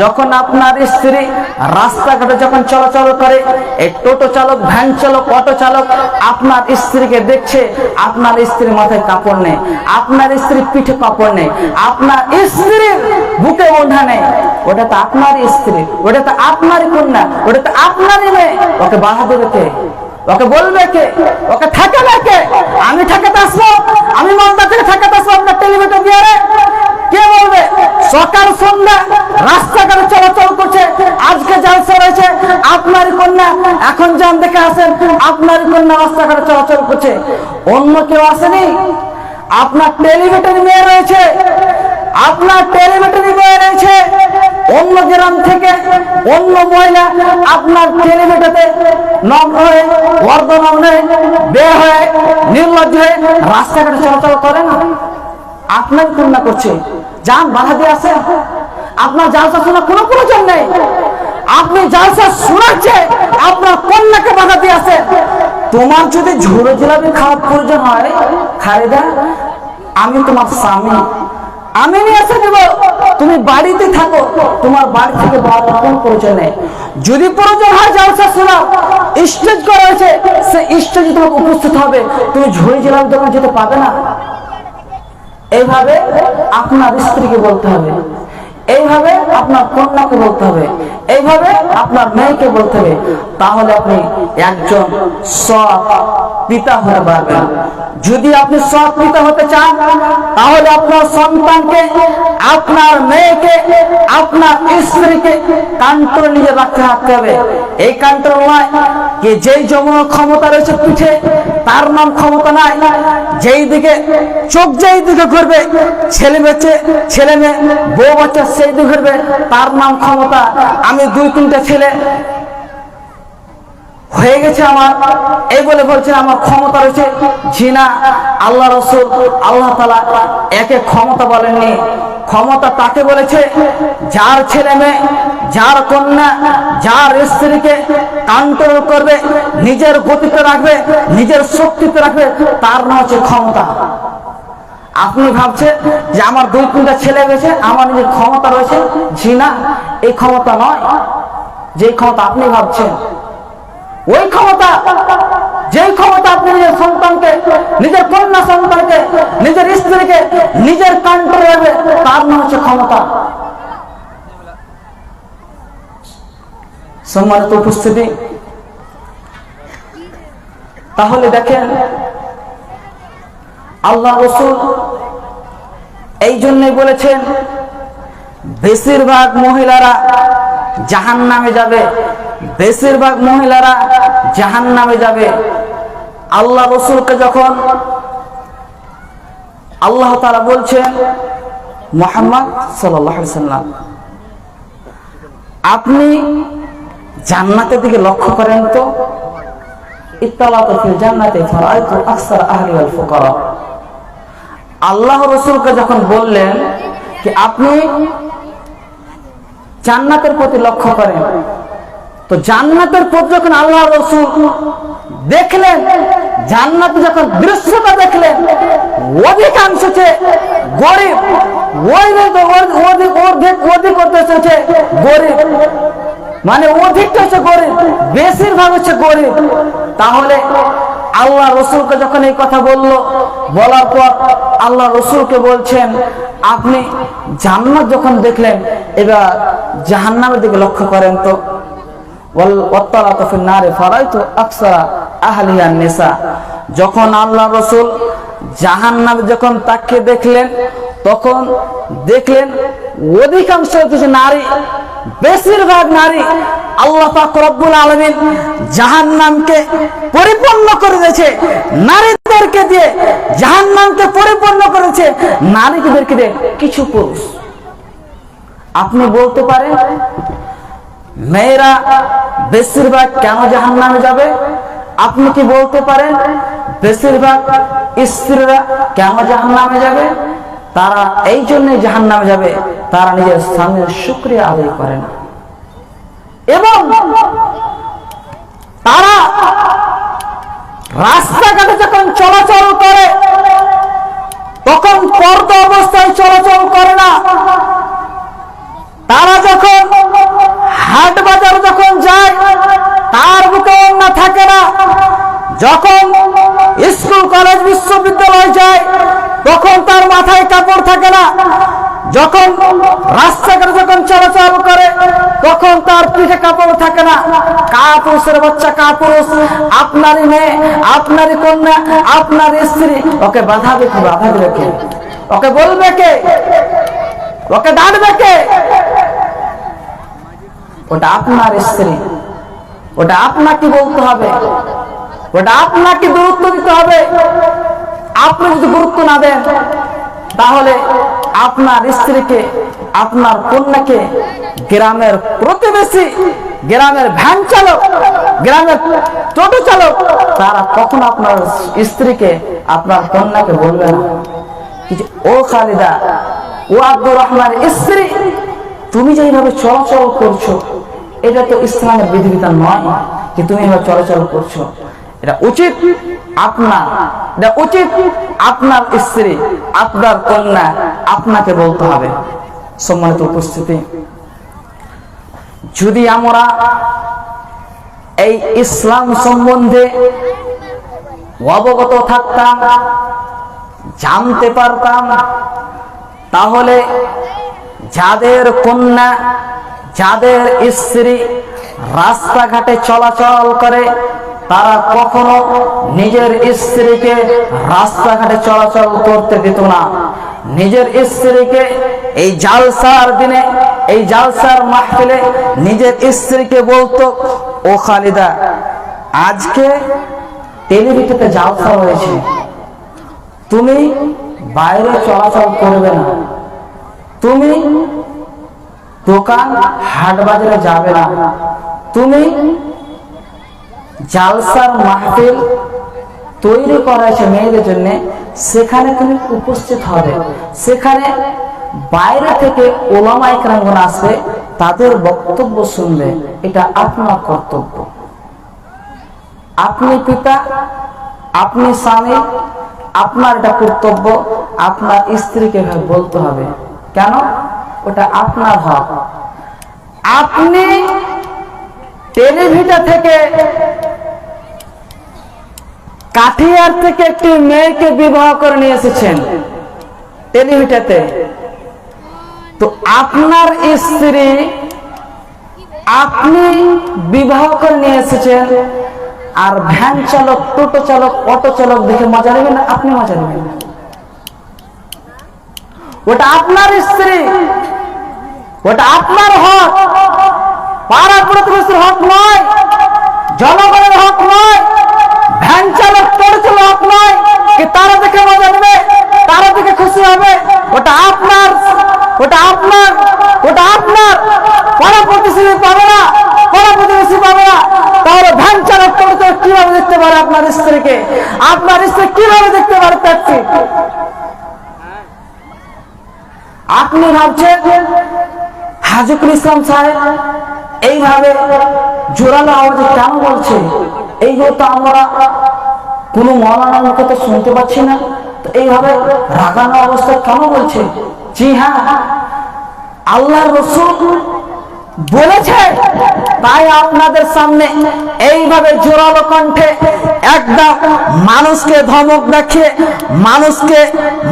যখন আপনার স্ত্রী রাস্তাঘাটে যখন চলাচল করে, এই টোটো চালক, ভ্যান চালক, অটো চালক, আপনার স্ত্রীকে দেখছে, আপনার স্ত্রীর মাথায় কাপড় নেই, আপনার স্ত্রীর পিঠে কাপড় নেই, আপনার স্ত্রীর বুকে ওঠা নেই। ওটা তো আপনারই স্ত্রী, ওটা তো আপনারই কন্যা, ওটা তো আপনারই মেয়ে। ওকে বাধা দেবে কে? ওকে বলবে কে? ওকে আপনার কন্যা এখন যান দেখে আসেন, আপনার কন্যা রাস্তাঘাটে চলাচল করছে। অন্য কেউ আসেনি? আপনার টেলিভিশন মেয়ে রয়েছে। আপনার টেলিভিশন মেয়ে রয়েছে। অন্য গ্রাম থেকে অন্য মহিলা আপনার টেলিভিশনে নম্র হয়ে, বর্ধমান হয়ে, বের হয়ে, নির্লজ্জ হয়ে রাস্তাঘাটে চলাচল করে না আপনার কন্যা করছে। যান, বাধা দিয়ে আসেন। আপনার জালসা শোনা কোনো প্রয়োজন নেই। আপনি জালসা শোনাচ্ছে, আপনার কন্যাকে বাধা দিয়ে আসেন তোমার যদি ঝুড়ো জিলাপি খাওয়ার প্রয়োজন হয়, খালেদা, আমি তোমার স্বামী। আমি নিয়ে দেব। তুমি বাড়িতে থাকো, তোমার বাড়ি থেকে বাড়ার কোনো প্রয়োজন নেই। যদি প্রয়োজন হয় জালসা শোনাও স্টেজ করা হয়েছে, সে স্টেজে তোমাকে উপস্থিত হবে। তুমি ঝুড়ি জিলাপি দোকান যেতে পাবে না। এইভাবে আপনার স্ত্রীকে বলতে হবে। এইভাবে আপনার কন্যাকে বলতে হবে। এইভাবে আপনার মেয়েকে বলতে হবে। তাহলে আপনি একজন সৎ পিতা হতে পারবেন। যদি আপনি সৎ পিতা হতে চান, তাহলে আপনার সন্তানকে, আপনার মেয়েকে, আপনার স্ত্রীকে কান্ট্রোল নিজে রাখতে রাখতে হবে। এই কান্ট্রোল যে যেই যেমন ক্ষমতা রয়েছে পিঠে তার নাম ক্ষমতা নাই। যেই দিকে চোখ যেই দিকে ঘুরবে, ছেলে বেচে ছেলে মেয়ে, বউ বাচ্চা সেই দিকে ঘুরবে, তার নাম ক্ষমতা। আমি দুই, তিনটা ছেলে। হয়ে গেছে আমার। এই বলে বলছেন আমার ক্ষমতা রয়েছে জিনা, আল্লাহ রসুল, আল্লাহ তালা একে ক্ষমতা বলেননি। ক্ষমতা তাকে বলেছে, যার ছেলে মেয়ে যার কন্যা, যার স্ত্রীকে কন্ট্রোল করবে, নিজের গতিতে রাখবে, নিজের শক্তিতে রাখবে, তার নাম হচ্ছে ক্ষমতা। আপনি ভাবছেন যে আমার দুই তিনটা ছেলে গেছে আমার নিজের ক্ষমতা রয়েছে। জি না, এই ক্ষমতা নয়। যে ক্ষমতা আপনি ভাবছেন, ওই ক্ষমতা যে ক্ষমতা আপনি নিজের সন্তানকে, নিজের কন্যা সন্তানকে, নিজের স্ত্রীকে, নিজের কন্ট্রোল রাখবে তার নাম হচ্ছে ক্ষমতা। সম্মানিত উপস্থিতি। তাহলে দেখেন, আল্লাহ রসুল এই জন্যই বলেছেন, বেশিরভাগ মহিলারা জাহান নামে যাবে। বেশিরভাগ মহিলারা জাহান নামে যাবে। আল্লাহ রসুলকে যখন আল্লাহ তারা বলছেন, মোহাম্মদ সাল্লাম আপনি জান্নাতের দিকে লক্ষ্য করেন তো আল্লাহ রসুলকে যখন বললেন কি আপনি জান্নাতের প্রতি লক্ষ্য করেন তো জান্নাতের প্রতি যখন আল্লাহ রসুল দেখলেন জান্নাতে যখন দৃশ্যটা দেখলেন অধিকাংশ গরিব অধিক অর্ধেক অধিক করতে গরিব মানে অধিকটা হচ্ছে গরিব, বেশিরভাগ হচ্ছে গরিব। তাহলে আল্লাহ রসুলকে যখন এই কথা বলল, বলার পর আল্লাহ রসুলকে বলছেন, আপনি জান্নাত যখন দেখলেন, এবার জাহান্নামের দিকে লক্ষ্য করেন তো। যখন আল্লাহ রসুল জাহান নামে যখন তাকে দেখলেন, তখন দেখলেন অধিকাংশ হচ্ছে নারী বেশিরভাগ নারী আল্লাহ রব্বুল আলমিন জাহান নামকে পরিপূর্ণ করে দিয়েছে। নারীদেরকে দিয়ে জাহান নামকে পরিপূর্ণ করেছে। নারীদেরকে দিয়ে কিছু পুরুষ। আপনি বলতে পারেন, মেয়েরা বেশিরভাগ কেন জাহান নামে যাবে? আপনি কি বলতে পারেন, বেশিরভাগ স্ত্রীরা কেন জাহান নামে যাবে? তারা এই জন্যই জাহান নামে যাবে, তারা নিজের স্বামীর শুক্রিয়া আদায় করে না। এবং তারা রাস্তাঘাটে যখন চলাচল করে, তখন পর্দা অবস্থায় চলাচল করে না। তারা যখন করে যখন যায়, তার বুকে অন্য থাকে না। যখন স্কুল, কলেজ, বিশ্ববিদ্যালয় যায় তখন তার মাথায় কাপড় থাকে না। যখন রাস্তাঘাটে যখন চলাচল করে, তখন তার পিঠে কাপড় থাকে না। কাপুরুষের বাচ্চা কাপুরুষ, আপনারই মেয়ে, আপনারই কন্যা, আপনার স্ত্রী, ওকে বাধা কি বাধা দেবে কে? ওকে বলবে কে? ওকে ডাকবে কে? ওটা আপনার স্ত্রী। ওটা আপনাকে বলতে হবে। ওটা আপনাকে গুরুত্ব দিতে হবে। আপনি যদি গুরুত্ব না দেন, তাহলে আপনার স্ত্রীকে, আপনার কন্যাকে গ্রামের প্রতিবেশী, গ্রামের ভ্যান চালক, গ্রামের টোটো চালক, তারা কখন আপনার স্ত্রীকে, আপনার কন্যাকে বলবে না। ও খালিদা, ও আব্দুর রহমান স্ত্রী, তুমি যে এইভাবে চলাচল করছ, এটা তো ইসলামের বিধিবিধান নয় যে তুমি এভাবে চলাচল করছ। এটা উচিত আপনার এটা উচিত আপনার স্ত্রী, আপনার কন্যা আপনাকে বলতে হবে। সম্মানিত উপস্থিতি, যদি আমরা এই ইসলাম সম্বন্ধে অবগত থাকতাম, জানতে পারতাম, তাহলে যাদের কন্যা, যাদের স্ত্রী রাস্তাঘাটে চলাচল করে তারা কখনো নিজের স্ত্রীকে রাস্তাঘাটে চলাচল করতে দিত না। নিজের স্ত্রীকে এই জালসার দিনে, এই জালসার মাহফিলে নিজের স্ত্রীকে বলতো, ও খালিদা, আজকে টেলিভিশনে জালসা হয়েছে। তুমি বাইরে চলাচল করবে না। তুমি দোকান হাট বাজারে যাবে না। তুমি জালসার মাহফিল তৈরি করা হয়েছে মেয়েদের জন্য। সেখানে তুমি উপস্থিত হবে। সেখানে বাইরে থেকে ওলামা একরাঙ্গন আসবে, তাদের বক্তব্য শুনবে এটা আপনার কর্তব্য। আপনি পিতা, আপনি স্বামী, আপনার এটা কর্তব্য, আপনার স্ত্রীকে বলতে হবে। কেন? ওটা আপনার হক আপনি টেলিভিটা থেকে কাঠিয়ার থেকে একটি মেয়েকে বিবাহ করে নিয়ে এসেছেন। টেলিভিটাতে তো আপনার স্ত্রী আপনি বিবাহ করে নিয়ে এসেছেন আর ভ্যান চালক, টোটো চালক, অটো চালক দেখে মজা নেবেন আপনি মজা নেবেন ওটা আপনার স্ত্রী। ওটা আপনার হক। পাড়া প্রতিবেশীর হক নয়, জনগণের হক নয়। তারা দেখে মজা নেবে, তারা দেখে খুশি হবে। ওটা আপনার ওটা আপনার ওটা আপনার। পাড়া প্রতিবেশী পাবে না, পাড়া প্রতিবেশী পাবে না। তাহলে ভ্যান চালক চালক কীভাবে দেখতে পারে আপনার স্ত্রীকে? আপনার স্ত্রী কীভাবে দেখতে পারে ট্যাক্সি আপনি ভাবছেন, হাজুকুল ইসলাম সাহেব এইভাবে জোরালো আওয়াজে কেন বলছে? এইগুলো তো আমরা কোনো মৌলানার মুখে তো শুনতে পাচ্ছি না। তো এইভাবে রাগানো অবস্থা কেন বলছে জি হ্যাঁ। আল্লাহ রসুল বলেছে, তাই আপনাদের সামনে এইভাবে জোরালো কণ্ঠে একদম মানুষকে ধমক দেখে, মানুষকে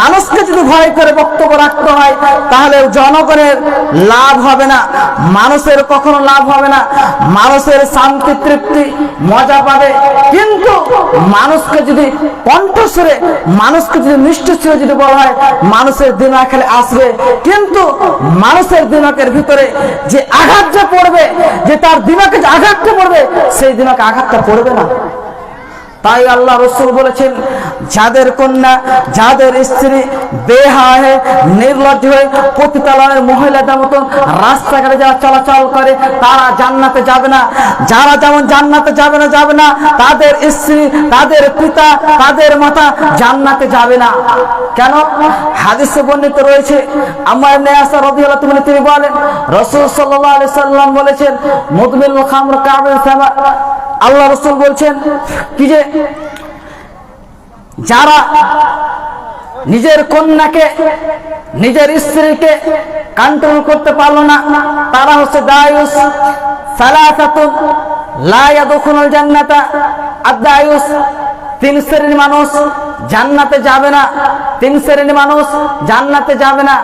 মানুষকে যদি ভয় করে বক্তব্য রাখতে হয়, তাহলে জনগণের লাভ হবে না। মানুষের কখনো লাভ হবে না। মানুষের শান্তি, তৃপ্তি, মজা পাবে। কিন্তু মানুষকে যদি কণ্ঠস্বরে, মানুষকে যদি মিষ্টি সুরে যদি বলা হয়, মানুষের দিমাগ খেলে আসবে। কিন্তু মানুষের দিমাগের ভিতরে যে আঘাত যে পড়বে, যে তার দিমাগে যে আঘাতটা পড়বে, সেই দিমাগে আঘাতটা পড়বে না। তাই আল্লাহ রসুল বলেছেন, যাদের কন্যা, যাদের স্ত্রী বেহা বেহায় নির্লজ্জ হয়ে পতিতালয়ের মহিলাদের মতন রাস্তাঘাটে যারা চলাচল করে, তারা জান্নাতে যাবে না। যারা যেমন জান্নাতে যাবে না যাবে না। তাদের স্ত্রী, তাদের পিতা, তাদের মাতা জান্নাতে যাবে না। কেন? হাদিসে বর্ণিত রয়েছে আমার নেয়াসা রদিয়াল্লাহ তুমি তিনি বলেন, রসুল সাল্লাল্লাহু আলাইহি সাল্লাম বলেছেন, মুদমিল খামর কাবিল আল্লাহ রসুল বলছেন কি যে যারা নিজের কন্যাকে, নিজের স্ত্রীকে কন্ট্রোল করতে পারল না, তারা হচ্ছে দায়ুস। সালাসাতুন তিন মানুষ জান্নাতে যাবে না। তিন মানুষ জান্নাতে যাবে না।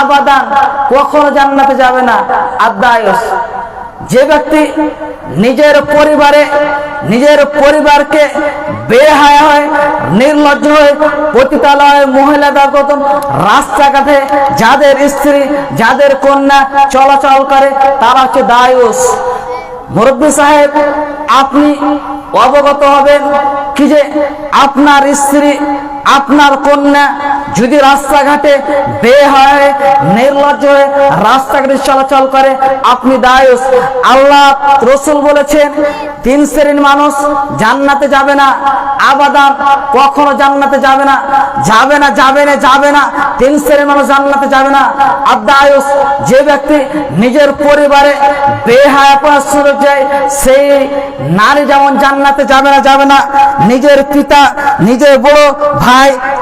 আবাদান কখনো জান্নাতে যাবে না। আদায়স যে ব্যক্তি নিজের পরিবারে, নিজের পরিবারকে বেহায়া হয়, নির্লজ্জ হয়ে পতিতালয় মহিলাদের মতন রাস্তাঘাটে যাদের স্ত্রী, যাদের কন্যা চলাচল করে, তারা হচ্ছে দায়ুস। মুরব্বী সাহেব, আপনি অবগত হবেন কি যে আপনার স্ত্রী আপনার কন্যা যদি রাস্তাঘাটে বে হয় নির্লজ্জ হয়ে রাস্তাঘাটে চলাচল করে, আপনি দায়ুস। আল্লাহ রসুল বলেছেন, তিন শ্রেণির মানুষ জান্নাতে যাবে না, আবাদান কখনো জান্নাতে যাবে না যাবে না যাবে না যাবে না, তিন শ্রেণির মানুষ জান্নাতে যাবে না। আর আদায়ুস যে ব্যক্তি নিজের পরিবারে বেহায়া পড়ার সুযোগ যায় সেই নারী যেমন জান্নাতে যাবে না যাবে না, নিজের পিতা, নিজের বড় ভাই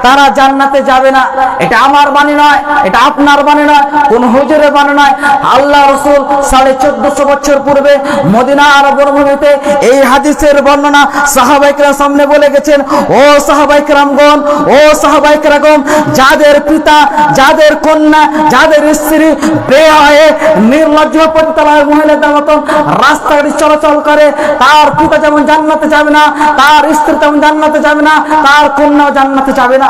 তারা জান্নাতে যাবে না। এটা আমার বাণী নয়, এটা আপনার বাণী নয়, কোন হুজুরের বাণী নয়। আল্লাহ রসুল সাড়ে চোদ্দশো বছর পূর্বে মদিনার বনভূমিতে এই হাদিসের বর্ণনা সাহাবাইকরা সামনে বলে গেছেন, ও সাহাবাইকরামগণ ও সাহাবাইকরাগম যাদের পিতা, যাদের কন্যা, যাদের স্ত্রী বেয়ে নির্লজ্জ পতিতালয় মহিলাদের মতন রাস্তাঘাটে চলাচল করে, তার পিতা যেমন জান্নাতে যাবে না, তার স্ত্রী তেমন জান্নাতে যাবে না, তার কন্যাও জান্নাতে যাবে না।